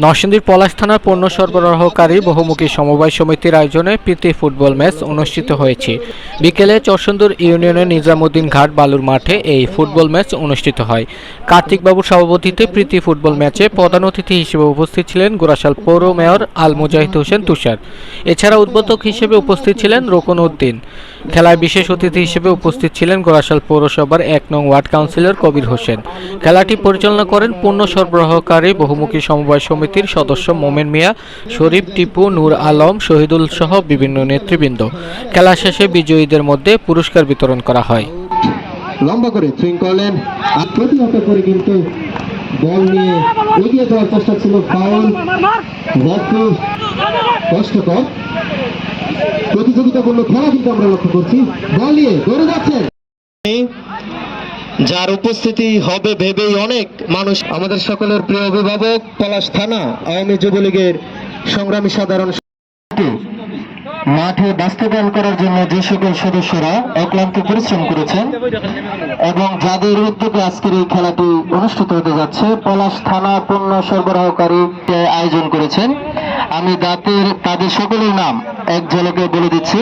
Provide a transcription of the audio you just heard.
নরসিংদীর পলাশ থানার পণ্য সরবরাহকারী বহুমুখী সমবায় সমিতির আয়োজনে প্রীতি ফুটবল ম্যাচ অনুষ্ঠিত হয়েছে। বিকেলে চরসুন্দর ইউনিয়নের নিজামুদ্দিন ঘাট বালুর মাঠে এই ফুটবল ম্যাচ অনুষ্ঠিত হয়। কার্তিকবাবুর সভাপতিত্বে প্রীতি ফুটবল ম্যাচে প্রধান অতিথি হিসেবে উপস্থিত ছিলেন গোরাশাল পৌর মেয়র আল মুজাহিদ হোসেন তুষার। এছাড়া উদ্বোধক হিসেবে উপস্থিত ছিলেন রোকন উদ্দিন। খেলায় বিশেষ অতিথি হিসেবে উপস্থিত ছিলেন গোরাশাল পৌরসভার এক নং ওয়ার্ড কাউন্সিলর কবির হোসেন। খেলাটি পরিচালনা করেন পণ্য সরবরাহকারী বহুমুখী সমবায় সমিতির সদস্য মোমেন মিয়া, শরীফ টিপু, নূর আলম, শহীদুল সহ বিভিন্ন নেতৃবৃন্দ। খেলা শেষে বিজয়ীদের মধ্যে পুরস্কার বিতরণ করা হয়। লম্বা করে সুইং করলেন। আর প্রতিহত করে কিন্তু বল নিয়ে এগিয়ে যাওয়ার চেষ্টা ছিল ফাউল কষ্টকর। প্রতিযোগিতাপূর্ণ খেলা কিন্তু আমরা লক্ষ্য করছি। বল নিয়ে দৌড়ে যাচ্ছেন যার উপস্থিতি হবে ভেবেই অনেক মানুষ। আমাদের সকলের প্রিয় অভিভাবক, পলাশ থানা, আওয়ামী যুবলীগের সংগ্রামী সাধারণ মাঠে বাস্তবায়ন করার জন্য যে সকল সদস্যরা অক্লান্ত পরিশ্রম করেছেন এবং যাদের উদ্যোগে আজকের এই খেলাটি অনুষ্ঠিত হতে যাচ্ছে, পলাশ থানা পণ্য সরবরাহকারী আয়োজন করেছেন। আমি দাঁতের তাদের সকলের নাম এক ঝলকে বলে দিচ্ছি।